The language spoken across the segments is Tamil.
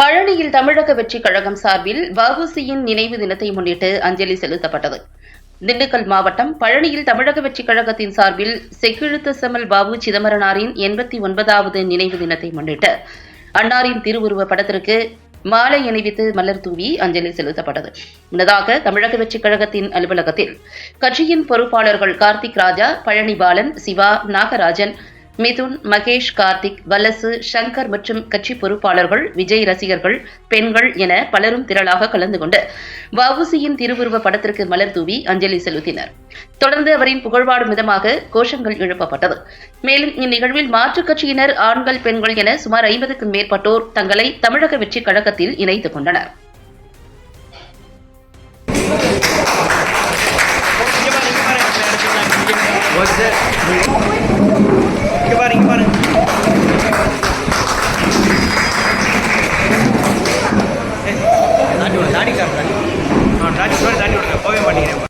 பழனியில் தமிழக வெற்றிக் கழகம் சார்பில் வஉசியின் நினைவு தினத்தை முன்னிட்டு அஞ்சலி செலுத்தப்பட்டது. திண்டுக்கல் மாவட்டம் பழனியில் தமிழக வெற்றிக் கழகத்தின் சார்பில் செக்கிழுத்த செம்மல் பாபு சிதம்பரனாரின் எண்பத்தி ஒன்பதாவது நினைவு தினத்தை முன்னிட்டு அன்னாரின் திருவுருவ படத்திற்கு மாலை அணிவித்து மலர் தூவி அஞ்சலி செலுத்தப்பட்டது. முன்னதாக தமிழக வெற்றிக் கழகத்தின் அலுவலகத்தில் கட்சியின் பொறுப்பாளர்கள் கார்த்திக் ராஜா பழனி பாலன் சிவா நாகராஜன் மிதுன் மகேஷ் கார்த்திக் வல்லசு சங்கர் மற்றும் கட்சி பொறுப்பாளர்கள் விஜய் ரசிகர்கள் பெண்கள் என பலரும் திரளாக கலந்து கொண்டு வவுசியின் திருவுருவ படத்திற்கு மலர் தூவி அஞ்சலி செலுத்தினர். தொடர்ந்து அவரின் புகழ்வாடும் விதமாக கோஷங்கள் எழுப்பப்பட்டது. மேலும் இந்நிகழ்வில் மாற்றுக் கட்சியினர் ஆண்கள் பெண்கள் என சுமார் ஐம்பதுக்கும் மேற்பட்டோர் தங்களை தமிழக வெற்றிக் கழகத்தில் இணைத்துக் கொண்டனர். இங்க தாண்டி விடு, தாண்டி விடுங்க போகவே மாட்டேங்கிறேன்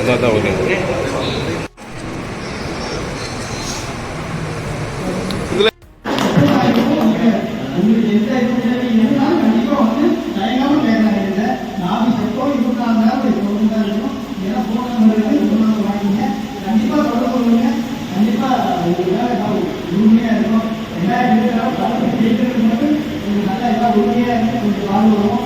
Да, да, இருந்தால் இருந்தாலும் நல்லா எல்லாம் உறுதியாக கொஞ்சம் வாழ்ந்துவோம்